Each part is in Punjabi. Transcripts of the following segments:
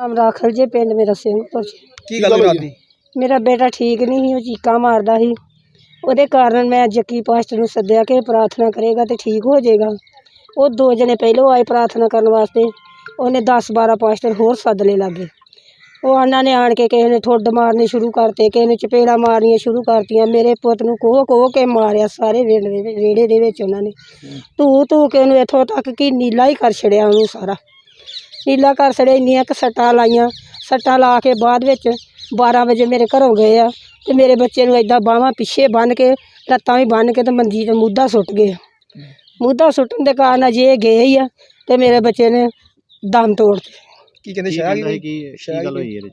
ਨਾਮ ਰਾਖਲ ਜੇ ਪਿੰਡ ਮੇਰਾ ਸਿੰਘਪੁਰ ਚ ਕੀ ਗੱਲ ਹੋਈ? ਰਾਤ ਮੇਰਾ ਬੇਟਾ ਠੀਕ ਨਹੀਂ ਸੀ ਉਹ ਚੀਕਾਂ ਮਾਰਦਾ ਸੀ। ਉਹਦੇ ਕਾਰਨ ਮੈਂ ਜੱਕੀ ਪਾਸਟਰ ਨੂੰ ਸੱਦਿਆ ਕਿ ਪ੍ਰਾਰਥਨਾ ਕਰੇਗਾ ਤੇ ਠੀਕ ਹੋ ਜਾਏਗਾ। ਉਹ ਦੋ ਜਣੇ ਪਹਿਲੋਂ ਆਏ ਪ੍ਰਾਰਥਨਾ ਕਰਨ ਵਾਸਤੇ। ਉਹਨੇ 10 12 ਪਾਸਟਰ ਹੋਰ ਸੱਦ ਲਏ ਲਾਗੇ। ਉਹ ਉਹਨਾਂ ਨੇ ਆਣ ਕੇ ਕਿਸੇ ਨੇ ਠੁੱਡ ਮਾਰਨੇ ਸ਼ੁਰੂ ਕਰਤੇ ਕਿਸੇ ਨੇ ਚਪੇੜਾ ਮਾਰਨੀਆਂ ਸ਼ੁਰੂ ਕਰਤੀਆਂ। ਮੇਰੇ ਪੁੱਤ ਨੂੰ ਕੋਹ ਕੋਹ ਕੇ ਮਾਰਿਆ ਸਾਰੇ ਵਿਹੜੇ ਦੇ ਵਿੱਚ- ਵਿਹੜੇ ਦੇ ਵਿੱਚ ਉਹਨਾਂ ਨੇ। ਧੂ ਧੂ ਕੇ ਉਹਨੂੰ ਇੱਥੋਂ ਤੱਕ ਕਿ ਨੀਲਾ ਹੀ ਕਰ ਛੜਿਆ ਉਹਨੂੰ ਸਾਰਾ। ਨੀਲਾ ਕਰ ਛੜਿਆ ਇੰਨੀਆਂ ਕੁ ਸੱਟਾਂ ਲਾਈਆਂ। ਸੱਟਾਂ ਲਾ ਕੇ ਬਾਅਦ ਵਿੱਚ 12 ਵਜੇ ਮੇਰੇ ਘਰੋਂ ਗਏ ਆ ਤੇ ਮੇਰੇ ਬੱਚੇ ਨੂੰ ਏਦਾਂ ਬਾਹਾਂ ਪਿੱਛੇ ਬੰਨ੍ਹ ਕੇ ਲੱਤਾਂ ਵੀ ਬੰਨ੍ਹ ਕੇ ਤੇ ਮੰਜੀ ਤੇ ਮੁੱਦਾ ਸੁੱਟ ਗਏ। ਮੁੱਦਾ ਸੁੱਟਣ ਦੇ ਕਾਰਨ ਅਜੇ ਇਹ ਗਏ ਹੀ ਆ ਤੇ ਮੇਰੇ ਬੱਚੇ ਨੇ ਦਮ ਤੋੜ ਦਿੱਤੇ। ਕੀ ਕਹਿੰਦੇ ਸ਼ਾਹ ਕੀ ਕੀ ਗੱਲ ਹੋਈ ਇਹਦੇ ਚ?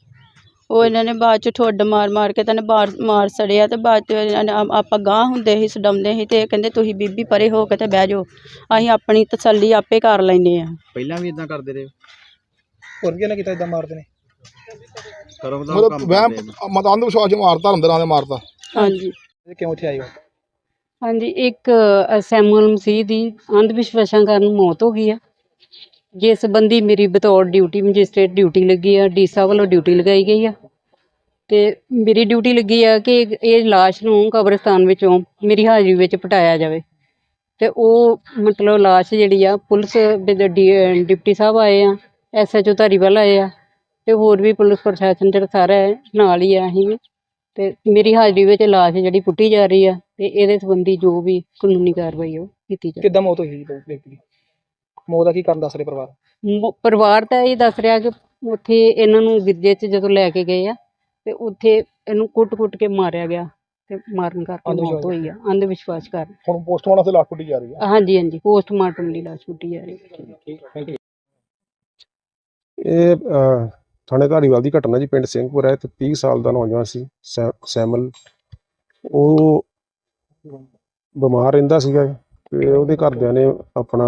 ਉਹ ਇਹਨਾਂ ਨੇ ਬਾਅਦ ਚ ਠੁੱਡ ਮਾਰ ਮਾਰ ਕੇ ਤਾਂ ਨੇ ਬਾਹਰ ਮਾਰ ਸੜਿਆ ਤੇ ਬਾਅਦ ਚ ਇਹਨਾਂ ਨੇ ਆ- ਆਪਾਂ ਗਾਂਹ ਹੁੰਦੇ ਸੀ ਸਡਾਉਂਦੇ ਸੀ ਤੇ ਇਹ ਕਹਿੰਦੇ ਤੁਸੀਂ ਬੀਬੀ ਪਰੇ ਹੋ ਕੇ ਤੇ ਬਹਿ ਜਾਓ। ਅਸੀਂ ਆਪਣੀ ਤਸੱਲੀ ਆਪੇ ਕਰ ਲੈਂਦੇ ਆ ਪਹਿਲਾਂ ਵੀ ਇਦਾਂ ਕਰਦੇ ਰਹੇ? ਹੋਰ ਵੀ ਇਹਨੇ ਕੀਤਾ ਇਦਾਂ ਮਾਰਦੇ ਨੇ? ਕਰੋ ਦਾ ਮਤਲਬ ਕੰਮ ਵਹਿਮ ਕਰਦੇ ਨੇ। ਮਤ ਅੰਧ ਵਿਸ਼ਵਾਸ ਚ ਮਾਰਤਾ ਅੰਦਰਾਂ ਦੇ ਮਾਰਤਾ। ਹਾਂਜੀ। ਇਹ ਕਿਉਂ ਇੱਥੇ ਆਏ ਹੋ? ਹਾਂਜੀ ਇੱਕ ਅ, ਸੈਮੂਅਲ ਮਸੀਹ ਦੀ ਅੰਧ ਵਿਸ਼ਵਾਸਾਂ ਕਾਰਨ ਮੌਤ ਹੋ ਗਈ ਆ। ਜਿਸ ਸੰਬੰਧੀ ਮੇਰੀ ਬਤੌਰ ਡਿਊਟੀ ਮੈਜਿਸਟ੍ਰੇਟ ਡਿਊਟੀ ਲੱਗੀ ਆ ਡੀਸਾ ਵੱਲੋਂ ਡਿਊਟੀ ਲਗਾਈ ਗਈ ਆ। ਤੇ ਮੇਰੀ ਡਿਊਟੀ ਲੱਗੀ ਆ ਕਿ ਇਹ- ਇਹ ਲਾਸ਼ ਨੂੰ ਕਬਰਸਤਾਨ ਵਿੱਚੋਂ ਮੇਰੀ ਹਾਜ਼ਰੀ ਵਿੱਚ ਪਟਾਇਆ ਜਾਵੇ। ਤੇ ਉਹ ਮਤਲਬ ਲਾਸ਼ ਜਿਹੜੀ ਆ ਪੁਲਿਸ ਦੇ ਡੀ- ਡਿਪਟੀ ਸਾਹਿਬ ਆਏ ਆ ਐਸਐਚਓ ਧਾਰੀਵਾਲ ਆਏ ਆ ਤੇ ਹੋਰ ਵੀ ਪੁਲਿਸ ਪ੍ਰਸ਼ਾਸਨ ਜਿਹੜਾ ਸਾਰਾ ਹੈ, ਨਾਲ ਹੀ ਆ ਅਸੀਂ। ਵੀ ਤੇ ਮੇਰੀ ਹਾਜ਼ਰੀ ਵਿੱਚ ਲਾਸ਼ ਜਿਹੜੀ ਪੁੱਟੀ ਜਾ ਰਹੀ ਆ ਤੇ ਇਹਦੇ ਸੰਬੰਧੀ ਜੋ ਵੀ ਕਾਨੂੰਨੀ ਕਾਰਵਾਈ ਉਹ ਕੀਤੀ ਜਾਵੇ। ਕਿੱਦਾਂ ਮੌਤ ਹੋਈ ਜੀ ਵਿਅਕਤੀ ਦੀ? ਮੌਤ ਦਾ ਕੀ ਕਾਰਨ ਦੱਸ ਰਹੇ ਪਰਿਵਾਰ? ਮ- ਪਰਿਵਾਰ ਤਾਂ ਇਹ ਦੱਸ ਰਿਹਾ ਕਿ ਉੱਥੇ ਇਹਨਾਂ ਨੂੰ ਗਿਰਜੇ 'ਚ ਜਦੋਂ ਲੈ ਕੇ ਗਏ ਆ ਤੇ ਉੱਥੇ ਇਹਨੂੰ ਕੁੱਟ-ਕੁੱਟ ਕੇ ਮਾਰਿਆ ਗਿਆ ਤੇ ਮਾਰਨ ਕਰਕੇ ਮੌਤ ਹੋਈ ਆ ਅੰਧ ਵਿਸ਼ਵਾਸ ਕਾਰਨ। ਹੁਣ ਪੋਸਟਮਾਰਟਮ ਤੇ ਲਾਸ਼ ਪੁੱਟੀ ਜਾ ਰਹੀ ਹੈ ਹਾਂਜੀ ਹਾਂਜੀ ਪੋਸਟਮਾਰਟਮ ਲਈ ਲਾਸ਼ ਪੁੱਟੀ ਜਾ ਰਹੀ ਹੈ ਇਹ ਅਹ, ਥਾਣੇ ਧਾਰੀਵਾਲ ਦੀ ਘਟਨਾ ਜੀ ਪਿੰਡ ਸਿੰਘਪੁਰ ਹੈ ਤੇ 30 ਸਾਲ ਦਾ ਨੌਜਵਾਨ ਸੀ ਸੈ- ਸੈਮਲ। ਉਹ ਬਿਮਾਰ ਰਹਿੰਦਾ ਸੀਗਾ ਤੇ ਉਹਦੇ ਘਰਦਿਆਂ ਨੇ ਆਪਣਾ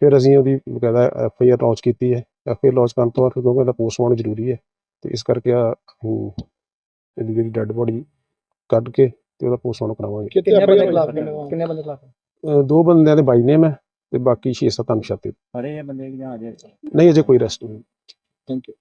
ਫਿਰ ਅਸੀਂ ਉਹਦੀ ਬਕਾਇਦਾ ਐਫ ਆਈ ਆਰ ਲਾਂਚ ਕੀਤੀ ਹੈ। ਐਫ ਆਈ ਆਰ ਲਾਂਚ ਕਰਨ ਤੋਂ ਬਾਅਦ ਕਿਉਂਕਿ ਇਹਦਾ ਪੋਸਟਮਾਰਟਮ ਜ਼ਰੂਰੀ ਹੈ। ਤੇ ਇਸ ਕਰਕੇ ਆ ਇਹਦੀ ਜਿਹੜੀ ਡੈੱਡ ਬੋਡੀ ਕੱਢ ਕੇ ਤੇ ਉਹਦਾ ਪੋਸਟਮਾਰਟਮ ਕਰਾਵਾਂਗੇ। ਕਿੰਨੇ ਬੰਦੇ ਖਿਲਾਫ ਕਿੰਨੇ ਬੰਦੇ ਖਿਲਾਫ? ਦੋ ਬੰਦਿਆਂ ਦੇ ਬਾਈ ਨੇਮ ਹੈ ਤੇ ਬਾਕੀ 6-7 ਅਨਸ਼ਾਤੇ ਇਹ ਬੰਦੇ ਜਾਂ ਅਜੇ? ਨਹੀਂ ਅਜੇ ਕੋਈ ਰੈਸਟ ਨਹੀਂ। Thank you